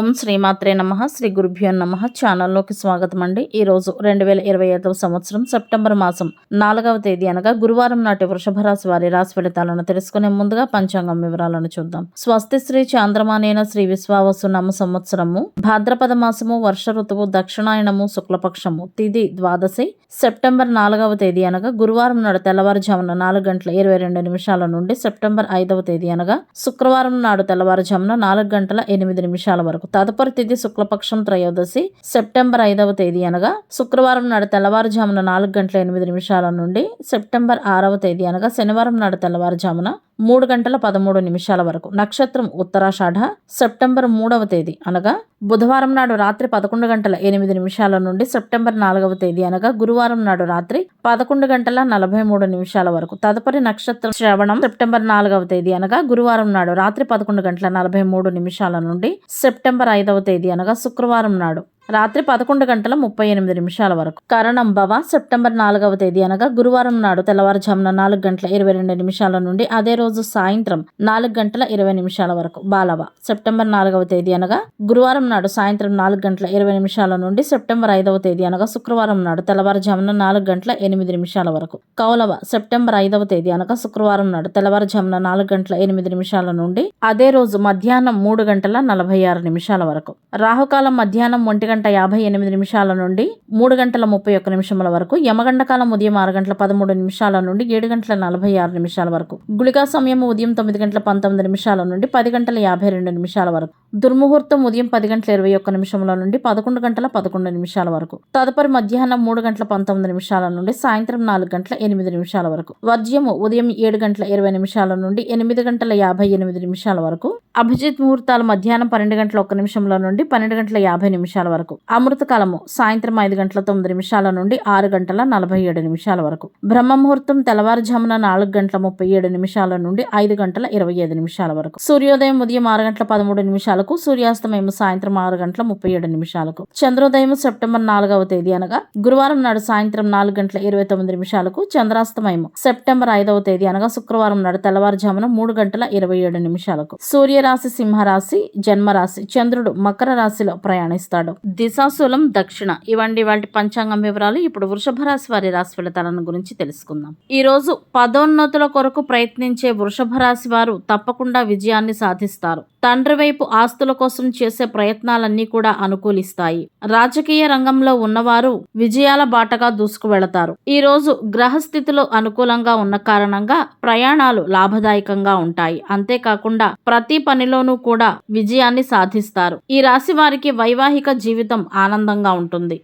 ఓం శ్రీమాత్రే నమ శ్రీ గురుభ్యో నమ ఛానల్లోకి స్వాగతం అండి ఈ రోజు రెండు వేల ఇరవై ఐదవ సంవత్సరం సెప్టెంబర్ మాసం నాలుగవ తేదీ అనగా గురువారం నాటి వృషభ రాశి వారి రాశి ఫలితాలను తెలుసుకునే ముందుగా పంచాంగం వివరాలను చూద్దాం. స్వస్తి శ్రీ చాంద్రమానేన శ్రీ విశ్వావసు నమ సంవత్సరము భాద్రపద మాసము వర్ష ఋతువు దక్షిణాయనము శుక్లపక్షము తిది ద్వాదశి సెప్టెంబర్ నాలుగవ తేదీ అనగా గురువారం నాడు తెల్లవారుజామున నాలుగు గంటల ఇరవై రెండు నిమిషాల నుండి సెప్టెంబర్ ఐదవ తేదీ అనగా శుక్రవారం నాడు తెల్లవారుజామున నాలుగు గంటల ఎనిమిది నిమిషాల వరకు తదుపరి తిథి శుక్లపక్షం త్రయోదశి సెప్టెంబర్ ఐదవ తేదీ అనగా శుక్రవారం నాడు తెల్లవారుజామున నాలుగు గంటల ఎనిమిది నిమిషాల నుండి సెప్టెంబర్ ఆరవ తేదీ అనగా శనివారం నాడు తెల్లవారుజామున మూడు గంటల పదమూడు నిమిషాల వరకు. నక్షత్రం ఉత్తరాషాఢ సెప్టెంబర్ మూడవ తేదీ అనగా బుధవారం నాడు రాత్రి పదకొండు గంటల ఎనిమిది నిమిషాల నుండి సెప్టెంబర్ నాలుగవ తేదీ అనగా గురువారం నాడు రాత్రి పదకొండు గంటల నలభై మూడు నిమిషాల వరకు. తదుపరి నక్షత్రం శ్రవణం సెప్టెంబర్ నాలుగవ తేదీ అనగా గురువారం నాడు రాత్రి పదకొండు గంటల నలభై మూడు నిమిషాల నుండి సెప్టెంబర్ ఐదవ తేదీ అనగా శుక్రవారం నాడు. రాత్రి పదకొండు గంటల ముప్పై ఎనిమిది నిమిషాల వరకు. కరణం భవ సెప్టెంబర్ నాలుగవ తేదీ అనగా గురువారం నాడు తెల్లవారుజామున నాలుగు గంటల ఇరవై రెండు నిమిషాల నుండి అదే రోజు సాయంత్రం నాలుగు గంటల ఇరవై నిమిషాల వరకు. బాలవ సెప్టెంబర్ నాలుగవ తేదీ అనగా గురువారం నాడు సాయంత్రం నాలుగు గంటల ఇరవై నిమిషాల నుండి సెప్టెంబర్ ఐదవ తేదీ అనగా శుక్రవారం నాడు తెల్లవారుజామున నాలుగు గంటల ఎనిమిది నిమిషాల వరకు. కౌలవ సెప్టెంబర్ ఐదవ తేదీ అనగా శుక్రవారం నాడు తెల్లవారుజామున నాలుగు గంటల ఎనిమిది నిమిషాల నుండి అదే రోజు మధ్యాహ్నం మూడు గంటల నలభై ఆరు నిమిషాల వరకు. రాహుకాలం మధ్యాహ్నం ఒంటి గంట గంట యాభై ఎనిమిది నిమిషాల నుండి మూడు గంటల ముప్పై ఒక్క నిమిషముల వరకు యమగండ కాలం ఉదయం ఆరు గంటల పదమూడు నిమిషాల నుండి ఏడు గంటల నలభై ఆరు నిమిషాల వరకు గుళికా సమయం ఉదయం తొమ్మిది గంటల పంతొమ్మిది నిమిషాల నుండి పది గంటల యాభై రెండు నిమిషాల వరకు దుర్ముహూర్తం ఉదయం పది గంటల ఇరవై ఒక్క నిమిషముల నుండి పదకొండు గంటల పదకొండు నిమిషాల వరకు తదుపరి మధ్యాహ్నం మూడు గంటల పంతొమ్మిది నిమిషాల నుండి సాయంత్రం నాలుగు గంటల ఎనిమిది నిమిషాల వరకు వర్జ్యము ఉదయం ఏడు గంటల ఇరవై నిమిషాల నుండి ఎనిమిది గంటల యాభై ఎనిమిది నిమిషాల వరకు అభిజిత్ ముహూర్తాలు మధ్యాహ్నం పన్నెండు గంటల ఒక్క నిమిషంలో నుండి పన్నెండు గంటల యాభై నిమిషాల వరకు వరకు. అమృతకాలము సాయంత్రం ఐదు గంటల తొమ్మిది నిమిషాల నుండి ఆరు గంటల నలభై ఏడు నిమిషాల వరకు. బ్రహ్మ ముహూర్తం తెల్లవారుజామున నాలుగు గంటల ముప్పై ఏడు నిమిషాల నుండి ఐదు గంటల ఇరవై ఐదు నిమిషాల వరకు. సూర్యోదయం ఉదయం ఆరు గంటల పదమూడు నిమిషాలకు సూర్యాస్తమయం సాయంత్రం ఆరు గంటల ముప్పై ఏడు నిమిషాలకు. చంద్రోదయం సెప్టెంబర్ నాలుగవ తేదీ అనగా గురువారం నాడు సాయంత్రం నాలుగు గంటల ఇరవై తొమ్మిది నిమిషాలకు చంద్రాస్తమయం సెప్టెంబర్ ఐదవ తేదీ అనగా శుక్రవారం నాడు తెల్లవారుజామున మూడు గంటల ఇరవై ఏడు నిమిషాలకు. సూర్యరాశి సింహరాశి జన్మరాశి చంద్రుడు మకర రాశిలో ప్రయాణిస్తాడు. దిశాశూలం దక్షిణ. ఇవండి వాటి పంచాంగం వివరాలు. ఇప్పుడు వృషభ రాశి వారి రాశి ఫలితాలను గురించి తెలుసుకుందాం. ఈ రోజు పదోన్నతుల కొరకు ప్రయత్నించే వృషభ రాశి వారు తప్పకుండా విజయాన్ని సాధిస్తారు. తండ్రి వైపు ఆస్తుల కోసం చేసే ప్రయత్నాలన్నీ కూడా అనుకూలిస్తాయి. రాజకీయ రంగంలో ఉన్నవారు విజయాల బాటగా దూసుకు వెళతారు ఈ రోజు గ్రహస్థితిలో అనుకూలంగా ఉన్న కారణంగా ప్రయాణాలు లాభదాయకంగా ఉంటాయి. అంతేకాకుండా ప్రతి పనిలోనూ కూడా విజయాన్ని సాధిస్తారు. ఈ రాశి వారికి వైవాహిక జీవితం ఆనందంగా ఉంటుంది.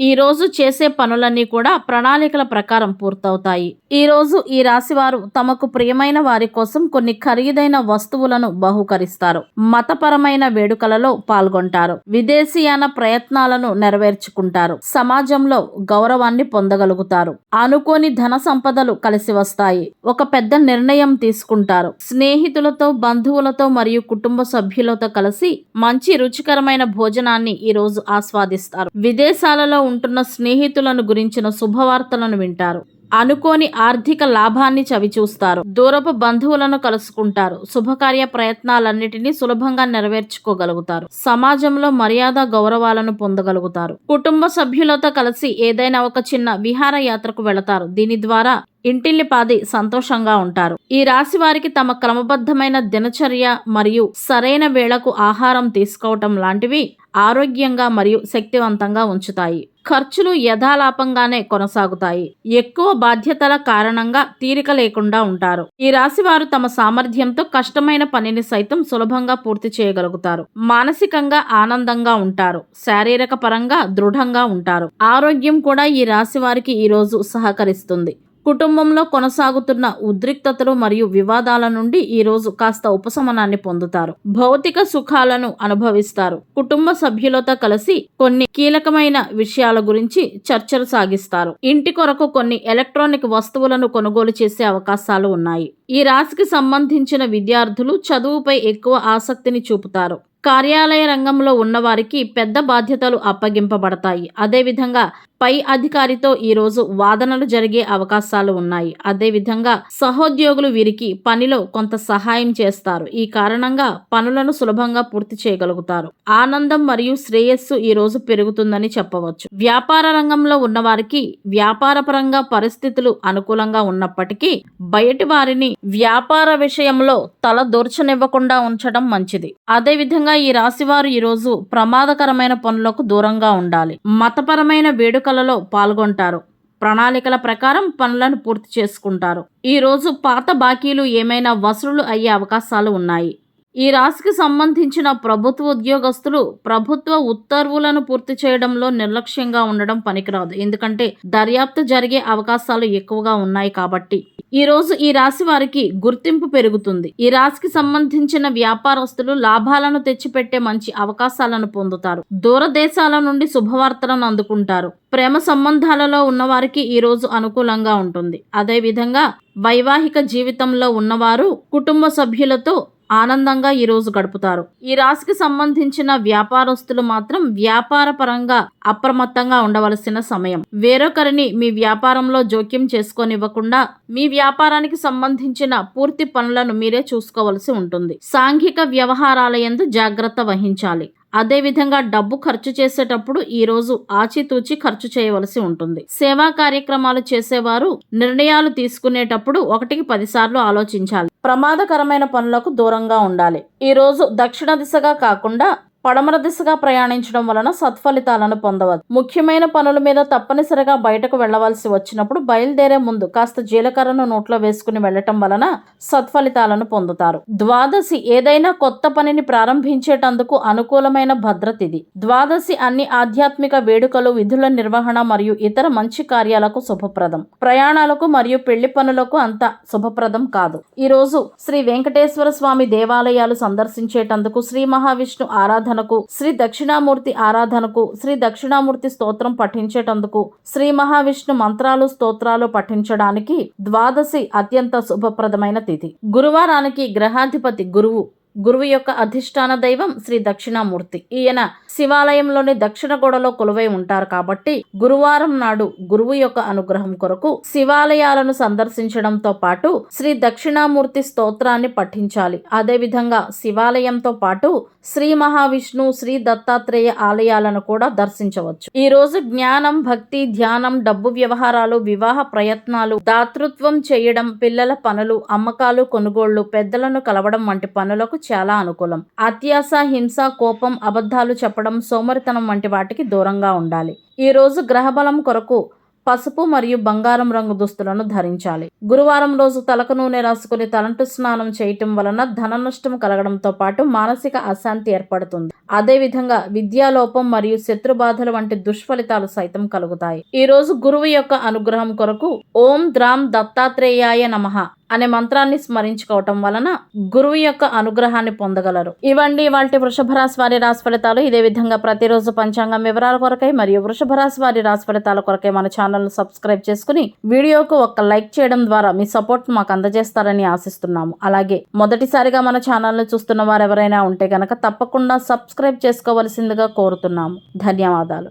ఈ రోజు చేసే పనులన్నీ కూడా ప్రణాళికల ప్రకారం పూర్తవుతాయి. ఈ రోజు ఈ రాశివారు తమకు ప్రియమైన వారి కోసం కొన్ని ఖరీదైన వస్తువులను బహుకరిస్తారు. మతపరమైన వేడుకలలో పాల్గొంటారు. విదేశీయాన ప్రయత్నాలను నెరవేర్చుకుంటారు. సమాజంలో గౌరవాన్ని పొందగలుగుతారు. అనుకోని ధన సంపదలు కలిసి వస్తాయి. ఒక పెద్ద నిర్ణయం తీసుకుంటారు. స్నేహితులతో బంధువులతో మరియు కుటుంబ సభ్యులతో కలిసి మంచి రుచికరమైన భోజనాన్ని ఈ రోజు ఆస్వాదిస్తారు. విదేశాలలో ఉంటున్న స్నేహితులను గురించిన శుభవార్తలను వింటారు. అనుకోని ఆర్థిక లాభాన్ని చవిచూస్తారు. దూరపు బంధువులను కలుసుకుంటారు. శుభకార్య ప్రయత్నాలన్నిటినీ సులభంగా నెరవేర్చుకోగలుగుతారు. సమాజంలో మర్యాద గౌరవాలను పొందగలుగుతారు. కుటుంబ సభ్యులతో కలిసి ఏదైనా ఒక చిన్న విహారయాత్రకు వెళతారు. దీని ద్వారా ఇంటిల్లిపాది సంతోషంగా ఉంటారు. ఈ రాశి వారికి తమ క్రమబద్ధమైన దినచర్య మరియు సరైన వేళకు ఆహారం తీసుకోవటం లాంటివి ఆరోగ్యంగా మరియు శక్తివంతంగా ఉంచుతాయి. ఖర్చులు యథాలాపంగానే కొనసాగుతాయి. ఎక్కువ బాధ్యతల కారణంగా తీరిక లేకుండా ఉంటారు. ఈ రాశి వారు తమ సామర్థ్యంతో కష్టమైన పనిని సైతం సులభంగా పూర్తి చేయగలుగుతారు. మానసికంగా ఆనందంగా ఉంటారు. శారీరక పరంగా దృఢంగా ఉంటారు. ఆరోగ్యం కూడా ఈ రాశి వారికి ఈరోజు సహకరిస్తుంది. కుటుంబంలో కొనసాగుతున్న ఉద్రిక్తతలు మరియు వివాదాల నుండి ఈరోజు కాస్త ఉపశమనాన్ని పొందుతారు. భౌతిక సుఖాలను అనుభవిస్తారు. కుటుంబ సభ్యులతో కలిసి కొన్ని కీలకమైన విషయాల గురించి చర్చలు సాగిస్తారు. ఇంటి కొరకు కొన్ని ఎలక్ట్రానిక్ వస్తువులను కొనుగోలు చేసే అవకాశాలు ఉన్నాయి. ఈ రాశికి సంబంధించిన విద్యార్థులు చదువుపై ఎక్కువ ఆసక్తిని చూపుతారు. కార్యాలయ రంగంలో ఉన్నవారికి పెద్ద బాధ్యతలు అప్పగింపబడతాయి. అదేవిధంగా పై అధికారితో ఈ రోజు వాదనలు జరిగే అవకాశాలు ఉన్నాయి. అదేవిధంగా సహోద్యోగులు వీరికి పనిలో కొంత సహాయం చేస్తారు. ఈ కారణంగా పనులను సులభంగా పూర్తి చేయగలుగుతారు. ఆనందం మరియు శ్రేయస్సు ఈ రోజు పెరుగుతుందని చెప్పవచ్చు. వ్యాపార రంగంలో ఉన్నవారికి వ్యాపారపరంగా పరిస్థితులు అనుకూలంగా ఉన్నప్పటికీ బయటి వారిని వ్యాపార విషయంలో తల దూర్చనివ్వకుండా ఉంచడం మంచిది. అదేవిధంగా ఈ రాశివారు ఈ రోజు ప్రమాదకరమైన పనులకు దూరంగా ఉండాలి. మతపరమైన వేడుక వేడుకలలో పాల్గొంటారు. ప్రణాళికల ప్రకారం పనులను పూర్తి చేసుకుంటారు. ఈరోజు పాత బాకీలు ఏమైనా వసూలు అయ్యే అవకాశాలు ఉన్నాయి. ఈ రాశికి సంబంధించిన ప్రభుత్వ ఉద్యోగస్తులు ప్రభుత్వ ఉత్తర్వులను పూర్తి చేయడంలో నిర్లక్ష్యంగా ఉండడం పనికిరాదు. ఎందుకంటే దర్యాప్తు జరిగే అవకాశాలు ఎక్కువగా ఉన్నాయి కాబట్టి. ఈ రోజు ఈ రాశి వారికి గుర్తింపు పెరుగుతుంది. ఈ రాశికి సంబంధించిన వ్యాపారస్తులు లాభాలను తెచ్చిపెట్టే మంచి అవకాశాలను పొందుతారు. దూరదేశాల నుండి శుభవార్తలను అందుకుంటారు. ప్రేమ సంబంధాలలో ఉన్నవారికి ఈ రోజు అనుకూలంగా ఉంటుంది. అదేవిధంగా వైవాహిక జీవితంలో ఉన్నవారు కుటుంబ సభ్యులతో ఆనందంగా ఈరోజు గడుపుతారు. ఈ రాశికి సంబంధించిన వ్యాపారస్తులు మాత్రం వ్యాపార పరంగా అప్రమత్తంగా ఉండవలసిన సమయం. వేరొకరిని మీ వ్యాపారంలో జోక్యం చేసుకోనివ్వకుండా మీ వ్యాపారానికి సంబంధించిన పూర్తి పనులను మీరే చూసుకోవలసి ఉంటుంది. సాంఘిక వ్యవహారాల ఎందు జాగ్రత్త వహించాలి. అదేవిధంగా డబ్బు ఖర్చు చేసేటప్పుడు ఈ రోజు ఆచితూచి ఖర్చు చేయవలసి ఉంటుంది. సేవా కార్యక్రమాలు చేసేవారు నిర్ణయాలు తీసుకునేటప్పుడు ఒకటికి పదిసార్లు ఆలోచించాలి. ప్రమాదకరమైన పనులకు దూరంగా ఉండాలి. ఈరోజు దక్షిణ దిశగా కాకుండా పడమర దిశగా ప్రయాణించడం వలన సత్ఫలితాలను పొందవచ్చు. ముఖ్యమైన పనుల మీద తప్పనిసరిగా బయటకు వెళ్ళవలసి వచ్చినప్పుడు బయలుదేరే ముందు కాస్త జీలకర్రను నోట్లో వేసుకుని వెళ్ళటం వలన సత్ఫలితాలను పొందుతారు. ద్వాదశి ఏదైనా కొత్త పనిని ప్రారంభించేటందుకు అనుకూలమైన భద్రత ఇది. ద్వాదశి అన్ని ఆధ్యాత్మిక వేడుకలు విధుల నిర్వహణ మరియు ఇతర మంచి కార్యాలకు శుభప్రదం. ప్రయాణాలకు మరియు పెళ్ళి పనులకు అంత శుభప్రదం కాదు. ఈ రోజు శ్రీ వెంకటేశ్వర స్వామి దేవాలయాలు సందర్శించేటందుకు శ్రీ మహావిష్ణు ఆరాధనకు శ్రీ దక్షిణామూర్తి ఆరాధనకు శ్రీ దక్షిణామూర్తి స్తోత్రం పఠించేటందుకు శ్రీ మహావిష్ణు మంత్రాలు స్తోత్రాలు పఠించడానికి ద్వాదశి అత్యంత శుభప్రదమైన తిథి. గురువారానికి గ్రహాధిపతి గురువు గురువు యొక్క అధిష్టాన దైవం శ్రీ దక్షిణామూర్తి. ఈయన శివాలయంలోని దక్షిణ గోడలో కొలువై ఉంటారు కాబట్టి గురువారం నాడు గురువు యొక్క అనుగ్రహం కొరకు శివాలయాలను సందర్శించడంతో పాటు శ్రీ దక్షిణామూర్తి స్తోత్రాన్ని పఠించాలి. అదేవిధంగా శివాలయంతో పాటు శ్రీ మహావిష్ణు శ్రీ దత్తాత్రేయ ఆలయాలను కూడా దర్శించవచ్చు. ఈ రోజు జ్ఞానం భక్తి ధ్యానం డబ్బు వ్యవహారాలు వివాహ ప్రయత్నాలు దాతృత్వం చేయడం పిల్లల పనులు అమ్మకాలు కొనుగోళ్ళు పెద్దలను కలవడం వంటి పనులకు చాలా అనుకూలం. అత్యాస హింస కోపం అబద్ధాలు చెప్పడం సోమరితనం వంటి వాటికి దూరంగా ఉండాలి. ఈరోజు గ్రహబలం కొరకు పసుపు మరియు బంగారం రంగు దుస్తులను ధరించాలి. గురువారం రోజు తలకు నూనె రాసుకుని తలంటు స్నానం చేయటం వలన ధన నష్టం కలగడంతో పాటు మానసిక అశాంతి ఏర్పడుతుంది. అదేవిధంగా విద్యాలోపం మరియు శత్రు బాధలు వంటి దుష్ఫలితాలు సైతం కలుగుతాయి. ఈ రోజు గురువు యొక్క అనుగ్రహం కొరకు ఓం ద్రాం దత్తాత్రేయాయ నమః. అనే మంత్రాన్ని స్మరించుకోవటం వలన గురువు యొక్క అనుగ్రహాన్ని పొందగలరు. ఇవండి వాటి వృషభ రాశి వారి రాశి ఫలితాలు ఇదే విధంగా ప్రతిరోజు పంచాంగం వివరాల కొరకై మరియు వృషభ రాశి వారి రాశి ఫలితాల కొరకై మన ఛానల్ను సబ్స్క్రైబ్ చేసుకుని వీడియోకు ఒక లైక్ చేయడం ద్వారా మీ సపోర్ట్ మాకు అందజేస్తారని ఆశిస్తున్నాము. అలాగే మొదటిసారిగా మన ఛానల్ను చూస్తున్న వారు ఎవరైనా ఉంటే గనక తప్పకుండా సబ్స్క్రైబ్ చేసుకోవలసిందిగా కోరుతున్నాము. ధన్యవాదాలు.